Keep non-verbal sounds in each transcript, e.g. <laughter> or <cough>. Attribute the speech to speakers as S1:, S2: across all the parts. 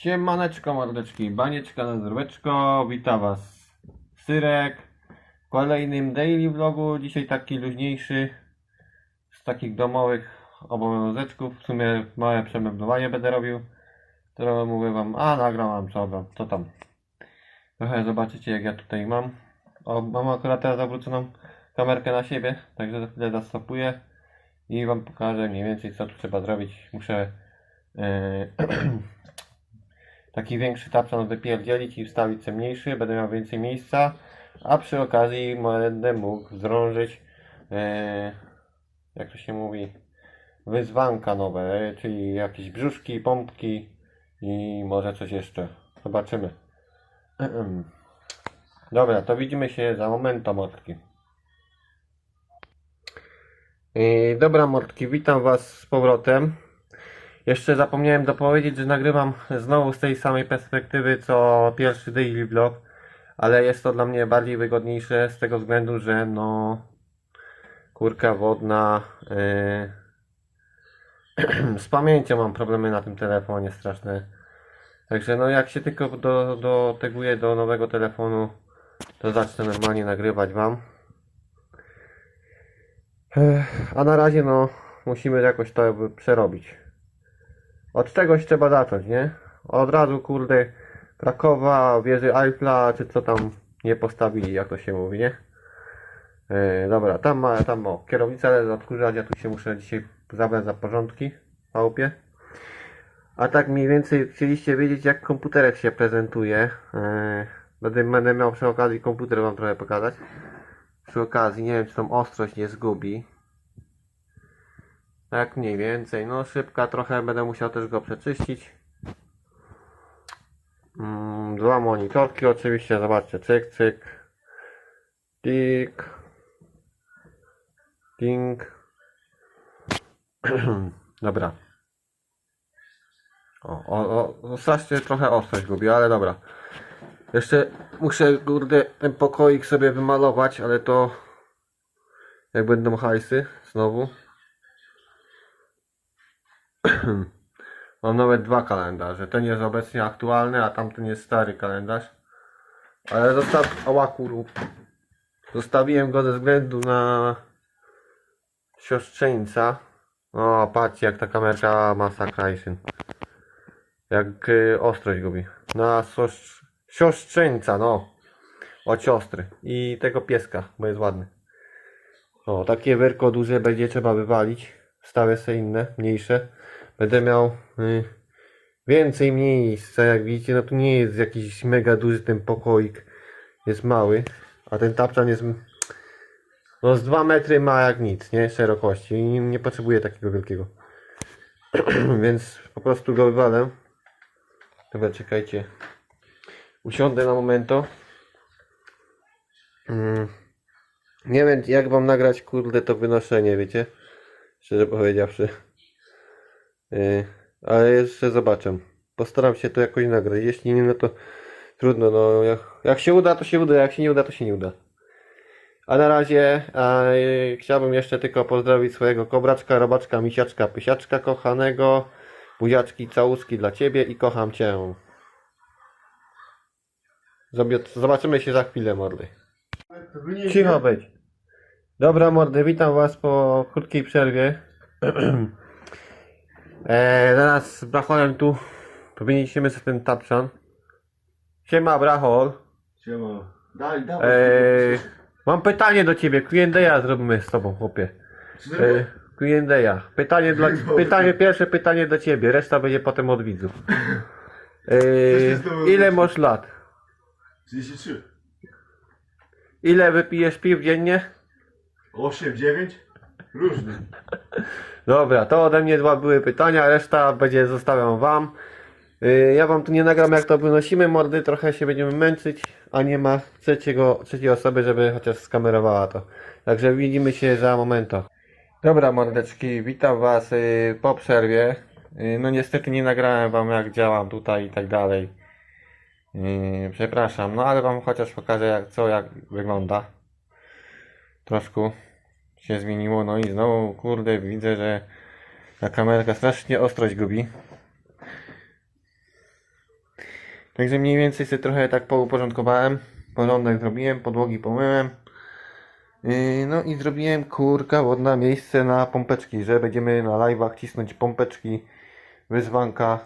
S1: Siemaneczko mordeczki, banieczka na zdróweczko, witam was. Syrek. W kolejnym daily vlogu, dzisiaj taki luźniejszy. Z takich domowych obowiązeczków, w sumie małe przemeblowanie będę robił. To mówię wam, a nagram wam co, wam, co tam. Trochę zobaczycie jak ja tutaj mam. O, mam akurat teraz zawróconą kamerkę na siebie, także za chwilę zastopuję i wam pokażę mniej więcej co tu trzeba zrobić, muszę yy, <clears throat> taki większy tapczan wypierdzielić i wstawić sobie mniejszy, będę miał więcej miejsca, a przy okazji będę mógł zdrążyć, e, jak to się mówi, wyzwanka nowe, e, czyli jakieś brzuszki, pompki i może coś jeszcze. Zobaczymy. Dobra, to widzimy się za moment, mordki. Yy, Dobra, mordki, witam Was z powrotem. Jeszcze zapomniałem dopowiedzieć, że nagrywam znowu z tej samej perspektywy co pierwszy daily vlog, ale jest to dla mnie bardziej wygodniejsze z tego względu, że no kurka wodna yy, <clears throat> z pamięcią mam problemy na tym telefonie straszne. Także no jak się tylko do, doteguję do nowego telefonu, to zacznę normalnie nagrywać wam. A na razie no musimy jakoś to przerobić. Od czegoś trzeba zacząć, nie? Od razu, kurde, Krakowa, wieży Eiffla, czy co tam nie postawili, jak to się mówi, nie? E, dobra, tam ma, tam o, kierownica leży odkurzać, ja tu się muszę dzisiaj zabrać za porządki w. A tak mniej więcej chcieliście wiedzieć, jak komputerek się prezentuje. E, będę, będę miał przy okazji komputer wam trochę pokazać. Przy okazji, nie wiem, czy tą ostrość nie zgubi. Tak mniej więcej. No szybka trochę, będę musiał też go przeczyścić. Mm, dwa monitorki oczywiście, zobaczcie, cyk, cyk. Tik. Ting. <clears throat> dobra. O, o, o, strasznie trochę ostrość gubi, ale dobra. Jeszcze muszę, kurde, ten pokoik sobie wymalować, ale to jak będą hajsy, znowu. Mam nawet dwa kalendarze. Ten jest obecnie aktualny, a tamten jest stary kalendarz. Ale zostaw... Zostawiłem go ze względu na siostrzeńca. O, patrzcie jak ta kamerka masakra syn. Jak y, ostrość gubi. Na sos- siostrzeńca, no. Od siostry. I tego pieska, bo jest ładny. O, takie werko duże będzie trzeba wywalić. Stawię sobie inne, mniejsze. Będę miał y, więcej miejsca, jak widzicie, no tu nie jest jakiś mega duży ten pokoik. Jest mały, a ten tapczan jest no z 2 metry ma jak nic, nie? Szerokości i nie potrzebuję takiego wielkiego. <clears throat> Więc po prostu go wywalę. Dobra, czekajcie. Usiądę na momento. Mm. Nie wiem jak wam nagrać kurde to wynoszenie, wiecie? Szczerze powiedziawszy. Yy, ale jeszcze zobaczę. Postaram się to jakoś nagrać. Jeśli nie, no to trudno. No, jak, jak się uda, to się uda. Jak się nie uda, to się nie uda. A na razie a, yy, chciałbym jeszcze tylko pozdrowić swojego kobraczka, robaczka, misiaczka, pysiaczka kochanego. Buziaczki, całuski dla ciebie i kocham cię. Zobaczymy się za chwilę, mordy. Cicho być. Dobra, mordy, witam was po krótkiej przerwie. <clears throat> e, zaraz z Bracholem tu wyniesiemy sobie ten tapczan. Siema, Brachol.
S2: Siema. Daj, dawaj.
S1: E, mam pytanie do ciebie. Q&A zrobimy z tobą, chłopie. E, Q&A. Pytanie, dla, pytanie, pierwsze pytanie do ciebie. Reszta będzie potem od widzów. E, ile masz lat?
S2: 33.
S1: Ile wypijesz piw dziennie?
S2: 8, 9? Różny.
S1: Dobra, to ode mnie dwa były pytania, reszta będzie zostawiam wam. Yy, Ja wam tu nie nagram jak to wynosimy, mordy, trochę się będziemy męczyć, a nie ma trzeciego, trzeciej osoby, żeby chociaż skamerowała to. Także widzimy się za momento. Dobra mordeczki, witam was yy, po przerwie. Yy, No niestety nie nagrałem wam jak działam tutaj i tak dalej. Yy, Przepraszam, no ale wam chociaż pokażę jak, co jak wygląda. Troszkę się zmieniło, no i znowu, kurde, widzę, że ta kamerka strasznie ostrość gubi. Także mniej więcej sobie trochę tak pouporządkowałem. Porządek zrobiłem, podłogi pomyłem. Yy, No i zrobiłem kurka wodna miejsce na pompeczki, że będziemy na live'ach cisnąć pompeczki wyzwanka.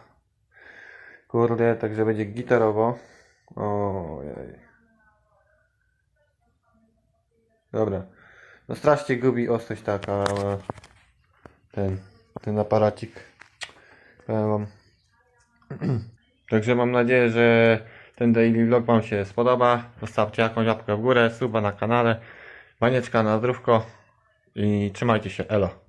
S1: Kurde, także będzie gitarowo. Ojej. Dobra. No strasznie gubi ostrość taka ten, ten aparacik. <clears throat> Także mam nadzieję, że ten daily vlog wam się spodoba. Zostawcie jakąś łapkę w górę, suba na kanale. Banieczka na zdrówko i trzymajcie się, elo.